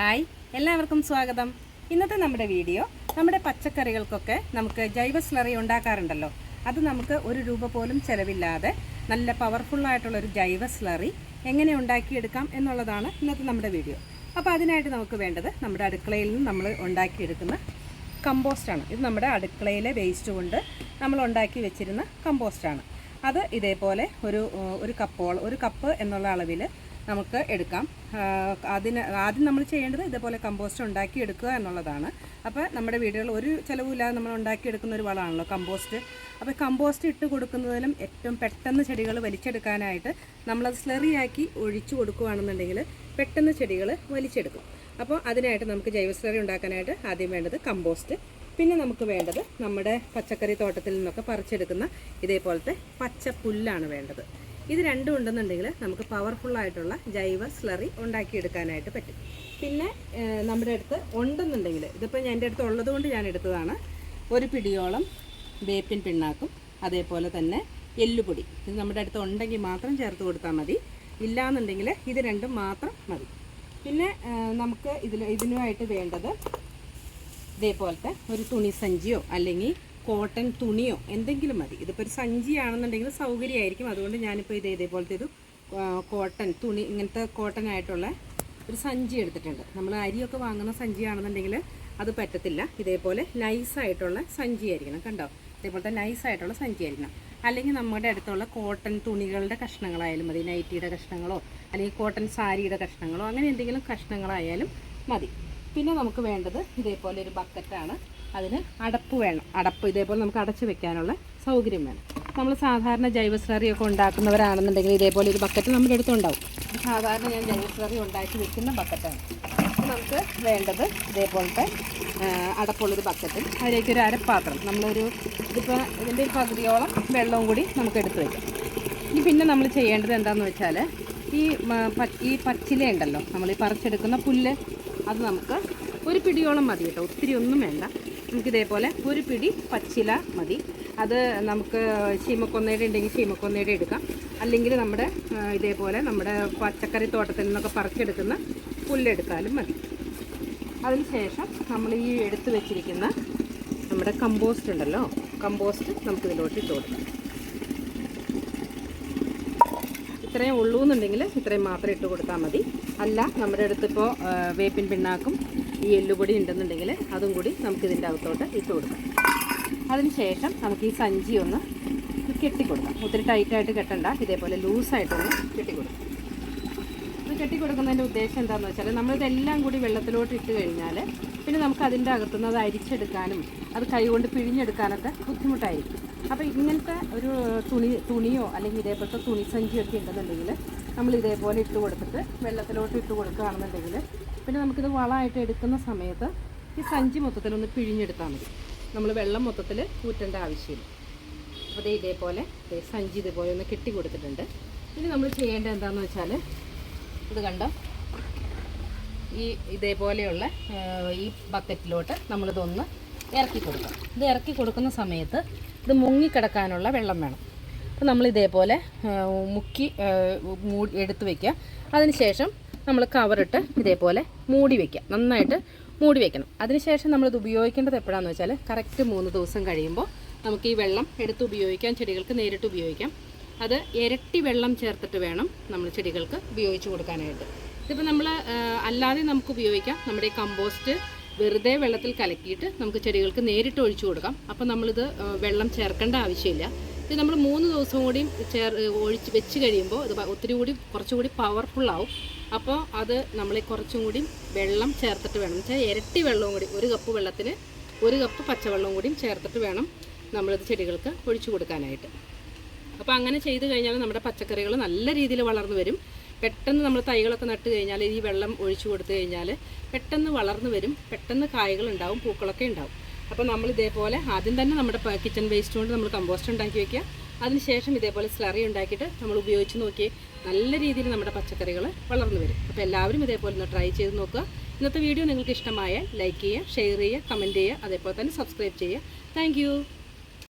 Hi എല്ലാവർക്കും സ്വാഗതം. ഇന്നത്തെ നമ്മുടെ വീഡിയോ നമ്മുടെ പച്ചക്കറികൾക്കൊക്കെ നമുക്ക് ജൈവ സ്ലറി ഉണ്ടാക്കാറുണ്ടല്ലോ. അത് നമുക്ക് ഒരു രൂപ പോലും ചിലവില്ലാതെ നല്ല ഒരു ജൈവ സ്ലറി എങ്ങനെ ഉണ്ടാക്കിയെടുക്കാം എന്നുള്ളതാണ് ഇന്നത്തെ നമ്മുടെ വീഡിയോ. അപ്പോൾ അതിനായിട്ട് നമുക്ക് വേണ്ടത് നമ്മുടെ അടുക്കളയിൽ നിന്ന് നമ്മൾ ഉണ്ടാക്കിയെടുക്കുന്ന കമ്പോസ്റ്റാണ്. ഇത് നമ്മുടെ അടുക്കളയിലെ വേസ്റ്റ് കൊണ്ട് നമ്മൾ ഉണ്ടാക്കി വെച്ചിരുന്ന കമ്പോസ്റ്റാണ്. അത് ഇതേപോലെ ഒരു ഒരു കപ്പോളം ഒരു കപ്പ് എന്നുള്ള അളവിൽ നമുക്ക് എടുക്കാം. അതിന് ആദ്യം നമ്മൾ ചെയ്യേണ്ടത് ഇതേപോലെ കമ്പോസ്റ്റ് ഉണ്ടാക്കി എടുക്കുക എന്നുള്ളതാണ്. അപ്പോൾ നമ്മുടെ വീടുകളിൽ ഒരു ചിലവില്ലാതെ നമ്മൾ ഉണ്ടാക്കിയെടുക്കുന്ന ഒരു വളമാണല്ലോ കമ്പോസ്റ്റ് അപ്പോൾ കമ്പോസ്റ്റ് ഇട്ട് കൊടുക്കുന്നതിലും ഏറ്റവും പെട്ടെന്ന് ചെടികൾ വലിച്ചെടുക്കാനായിട്ട് നമ്മളത് സ്ലെറിയാക്കി ഒഴിച്ചു കൊടുക്കുകയാണെന്നുണ്ടെങ്കിൽ പെട്ടെന്ന് ചെടികൾ വലിച്ചെടുക്കും. അപ്പോൾ അതിനായിട്ട് നമുക്ക് ജൈവ സ്ലറി ഉണ്ടാക്കാനായിട്ട് ആദ്യം വേണ്ടത് കമ്പോസ്റ്റ് പിന്നെ നമുക്ക് വേണ്ടത് നമ്മുടെ പച്ചക്കറി തോട്ടത്തിൽ നിന്നൊക്കെ പറിച്ചെടുക്കുന്ന ഇതേപോലത്തെ പച്ച പുല്ലാണ് വേണ്ടത്. ഇത് രണ്ടും ഉണ്ടെന്നുണ്ടെങ്കിൽ നമുക്ക് പവർഫുള്ളായിട്ടുള്ള ജൈവ സ്ലറി ഉണ്ടാക്കിയെടുക്കാനായിട്ട് പറ്റും. പിന്നെ നമ്മുടെ അടുത്ത് ഉണ്ടെന്നുണ്ടെങ്കിൽ ഇതിപ്പോൾ എന്റെ അടുത്ത് ഉള്ളതുകൊണ്ട് ഞാൻ എടുത്തതാണ് ഒരു പിടിയോളം വേപ്പിൻ പിണ്ണാക്കും അതേപോലെ തന്നെ എല്ലുപൊടി. ഇത് നമ്മുടെ അടുത്ത് ഉണ്ടെങ്കിൽ മാത്രം ചേർത്ത് കൊടുത്താൽ മതി. ഇല്ലാന്നുണ്ടെങ്കിൽ ഇത് രണ്ടും മാത്രം മതി. പിന്നെ നമുക്ക് ഇതിൽ ഇതിനുമായിട്ട് വേണ്ടത് ഇതേപോലത്തെ ഒരു തുണി സഞ്ചിയോ അല്ലെങ്കിൽ കോട്ടൺ തുണിയോ എന്തെങ്കിലും മതി. ഇതിപ്പോൾ ഒരു സഞ്ചിയാണെന്നുണ്ടെങ്കിൽ സൗകര്യമായിരിക്കും. അതുകൊണ്ട് ഞാനിപ്പോൾ ഇത് ഇതേപോലത്തെ ഒരു കോട്ടൺ തുണി ഇങ്ങനത്തെ കോട്ടൺ ആയിട്ടുള്ള ഒരു സഞ്ചി എടുത്തിട്ടുണ്ട്. നമ്മൾ അരിയൊക്കെ വാങ്ങുന്ന സഞ്ചിയാണെന്നുണ്ടെങ്കിൽ അത് പറ്റത്തില്ല. ഇതേപോലെ നൈസായിട്ടുള്ള സഞ്ചി ആയിരിക്കണം കണ്ടോ? ഇതേപോലത്തെ നൈസായിട്ടുള്ള സഞ്ചി ആയിരിക്കണം അല്ലെങ്കിൽ നമ്മുടെ അടുത്തുള്ള കോട്ടൺ തുണികളുടെ കഷ്ണങ്ങളായാലും മതി. നൈറ്റിയുടെ കഷ്ണങ്ങളോ അല്ലെങ്കിൽ കോട്ടൺ സാരിയുടെ കഷ്ണങ്ങളോ അങ്ങനെ എന്തെങ്കിലും കഷ്ണങ്ങളായാലും മതി. പിന്നെ നമുക്ക് വേണ്ടത് ഇതേപോലെ ഒരു ബക്കറ്റാണ് അതിന് അടപ്പ് വേണം. അടപ്പ് ഇതേപോലെ നമുക്ക് അടച്ചു വെക്കാനുള്ള സൗകര്യം വേണം. നമ്മൾ സാധാരണ ജൈവ സ്ലറിയൊക്കെ ഉണ്ടാക്കുന്നവരാണെന്നുണ്ടെങ്കിൽ ഇതേപോലെ ഒരു ബക്കറ്റ് നമ്മുടെ അടുത്തുണ്ടാവും സാധാരണ ഞാൻ ജൈവ സ്ലറി ഉണ്ടാക്കി വെക്കുന്ന ബക്കറ്റാണ് നമുക്ക് വേണ്ടത് ഇതേപോലത്തെ അടപ്പുള്ളൊരു ബക്കറ്റ് അതിലേക്ക് ഒരു അരപ്പാത്രം. നമ്മളൊരു ഇതിപ്പോൾ ഇതിന്റെ ഒരു പകുതിയോളം വെള്ളവും കൂടി നമുക്ക് എടുത്ത് വയ്ക്കാം ഇനി പിന്നെ നമ്മൾ ചെയ്യേണ്ടത് എന്താണെന്ന് വെച്ചാൽ ഈ ഈ പച്ചില ഉണ്ടല്ലോ നമ്മൾ ഈ പറിച്ചെടുക്കുന്ന പുല്ല് അത് നമുക്ക് ഒരു പിടിയോളം മതി കേട്ടോ. ഒത്തിരി ഒന്നും വേണ്ട. നമുക്ക് ഇതേപോലെ ഒരു പിടി പച്ചില മതി. അത് നമുക്ക് ചീമക്കൊന്നയുടെ ഉണ്ടെങ്കിൽ ചീമക്കൊന്നയുടെ എടുക്കാം. അല്ലെങ്കിൽ നമ്മുടെ ഇതേപോലെ നമ്മുടെ പച്ചക്കറി തോട്ടത്തിൽ നിന്നൊക്കെ പറിച്ചെടുക്കുന്ന പുല്ലെടുത്താലും മതി. അതിനുശേഷം നമ്മൾ ഈ എടുത്ത് വെച്ചിരിക്കുന്ന നമ്മുടെ കമ്പോസ്റ്റ് ഉണ്ടല്ലോ കമ്പോസ്റ്റ് നമുക്ക് ഇതിലോട്ട് ഇട്ട് കൊടുക്കാം. ഇത്രയും ഉള്ളൂ എന്നുണ്ടെങ്കിൽ ഇത്രയും മാത്രം ഇട്ട് കൊടുത്താൽ മതി. അല്ല നമ്മുടെ അടുത്തിപ്പോൾ വേപ്പിൻ പിണ്ണാക്കും ഈ എല്ലുപൊടി ഉണ്ടെന്നുണ്ടെങ്കിൽ അതും കൂടി നമുക്ക് ഇതിന്റെ അകത്തോട്ട് ഇട്ട് കൊടുക്കാം. അതിനുശേഷം നമുക്ക് ഈ സഞ്ചി ഒന്ന് കെട്ടിക്കൊടുക്കാം. ഒത്തിരി ടൈറ്റായിട്ട് കെട്ടണ്ട. ഇതേപോലെ ലൂസായിട്ടൊന്ന് കെട്ടിക്കൊടുക്കാം. ഇത് കെട്ടിക്കൊടുക്കുന്നതിന്റെ ഉദ്ദേശം എന്താണെന്ന് വെച്ചാൽ നമ്മളിതെല്ലാം കൂടി വെള്ളത്തിലോട്ട് ഇട്ട് കഴിഞ്ഞാൽ പിന്നെ നമുക്ക് അതിന്റെ അകത്തുനിന്ന് അത് അരിച്ചെടുക്കാനും അത് കൈകൊണ്ട് പിഴിഞ്ഞെടുക്കാനൊക്കെ ബുദ്ധിമുട്ടായിരിക്കും. അപ്പോൾ ഇങ്ങനത്തെ ഒരു തുണി തുണിയോ അല്ലെങ്കിൽ ഇതേപോലത്തെ തുണി സഞ്ചിയൊക്കെ ഉണ്ടെന്നുണ്ടെങ്കിൽ നമ്മൾ ഇതേപോലെ ഇട്ട് കൊടുത്തിട്ട് വെള്ളത്തിലോട്ട് ഇട്ട് കൊടുക്കുകയാണെന്നുണ്ടെങ്കിൽ പിന്നെ നമുക്കിത് വളമായിട്ട് എടുക്കുന്ന സമയത്ത് ഈ സഞ്ചി മൊത്തത്തിൽ ഒന്ന് പിഴിഞ്ഞെടുത്താൽ മതി. നമ്മൾ വെള്ളം മൊത്തത്തിൽ കൂറ്റേണ്ട ആവശ്യമില്ല. അപ്പോൾ ദേ ഇതേപോലെ സഞ്ചി ഇതുപോലെ ഒന്ന് കെട്ടി കൊടുത്തിട്ടുണ്ട്. ഇനി നമ്മൾ ചെയ്യേണ്ടത് എന്താണെന്ന് വെച്ചാൽ ഇത് കണ്ടോ? ഈ ഇതേപോലെയുള്ള ഈ ബക്കറ്റിലോട്ട് നമ്മളിതൊന്ന് ഇറക്കി കൊടുക്കാം ഇത് ഇറക്കി കൊടുക്കുന്ന സമയത്ത് ഇത് മുങ്ങിക്കിടക്കാനുള്ള വെള്ളം വേണം. അപ്പോൾ നമ്മൾ ഇതേപോലെ മുക്കി എടുത്ത് വയ്ക്കുക അതിനുശേഷം നമ്മൾ കവറിട്ട് ഇതേപോലെ മൂടി വയ്ക്കുക നന്നായിട്ട് മൂടി വയ്ക്കണം അതിനുശേഷം നമ്മളിത് ഉപയോഗിക്കേണ്ടത് എപ്പോഴാണെന്ന് വെച്ചാൽ കറക്റ്റ് മൂന്ന് ദിവസം കഴിയുമ്പോൾ നമുക്ക് ഈ വെള്ളം എടുത്ത് ഉപയോഗിക്കാം ചെടികൾക്ക് നേരിട്ട് ഉപയോഗിക്കാം. അത് ഇരട്ടി വെള്ളം ചേർത്തിട്ട് വേണം നമ്മൾ ചെടികൾക്ക് ഉപയോഗിച്ച് കൊടുക്കാനായിട്ട്. ഇതിപ്പോൾ നമ്മൾ അല്ലാതെ നമുക്ക് ഉപയോഗിക്കാം. നമ്മുടെ ഈ കമ്പോസ്റ്റ് വെറുതെ വെള്ളത്തിൽ കലക്കിയിട്ട് നമുക്ക് ചെടികൾക്ക് നേരിട്ട് ഒഴിച്ചു കൊടുക്കാം. അപ്പോൾ നമ്മളിത് വെള്ളം ചേർക്കേണ്ട ആവശ്യമില്ല. ഇത് നമ്മൾ മൂന്ന് ദിവസം കൂടി ചേർ ഒഴിച്ച് വെച്ച് കഴിയുമ്പോൾ ഇത് ഒത്തിരി കൂടി കുറച്ചുകൂടി പവർഫുള്ളാവും അപ്പോൾ അത് നമ്മൾ കുറച്ചും കൂടി വെള്ളം ചേർത്തിട്ട് വേണം. വെച്ചാൽ ഇരട്ടി വെള്ളവും കൂടി ഒരു കപ്പ് വെള്ളത്തിന് ഒരു കപ്പ് പച്ചവെള്ളവും കൂടിയും ചേർത്തിട്ട് വേണം നമ്മളിത് ചെടികൾക്ക് ഒഴിച്ചു കൊടുക്കാനായിട്ട്. അപ്പോൾ അങ്ങനെ ചെയ്ത് കഴിഞ്ഞാൽ നമ്മുടെ പച്ചക്കറികൾ നല്ല രീതിയിൽ വളർന്നു വരും. പെട്ടെന്ന് നമ്മൾ തൈകളൊക്കെ നട്ട് കഴിഞ്ഞാൽ ഈ വെള്ളം ഒഴിച്ചു കൊടുത്തു കഴിഞ്ഞാൽ പെട്ടെന്ന് വളർന്നു വരും. പെട്ടെന്ന് കായകൾ ഉണ്ടാവും പൂക്കളൊക്കെ ഉണ്ടാവും. അപ്പോൾ നമ്മൾ ഇതേപോലെ ആദ്യം തന്നെ നമ്മുടെ കിച്ചൺ വേസ്റ്റ് കൊണ്ട് നമ്മൾ കമ്പോസ്റ്റ് ഉണ്ടാക്കി വെക്കുക. അതിനുശേഷം ഇതേപോലെ സ്ലറി ഉണ്ടാക്കിയിട്ട് നമ്മൾ ഉപയോഗിച്ച് നോക്കി നല്ല രീതിയിൽ നമ്മുടെ പച്ചക്കറികൾ വളർന്നു വരും. അപ്പോൾ എല്ലാവരും ഇതേപോലെ ഒന്ന് ട്രൈ ചെയ്ത് നോക്കുക. ഇന്നത്തെ വീഡിയോ നിങ്ങൾക്ക് ഇഷ്ടമായാൽ ലൈക്ക് ചെയ്യുക ഷെയർ ചെയ്യുക കമന്റ് ചെയ്യുക അതേപോലെ തന്നെ സബ്സ്ക്രൈബ് ചെയ്യുക. താങ്ക്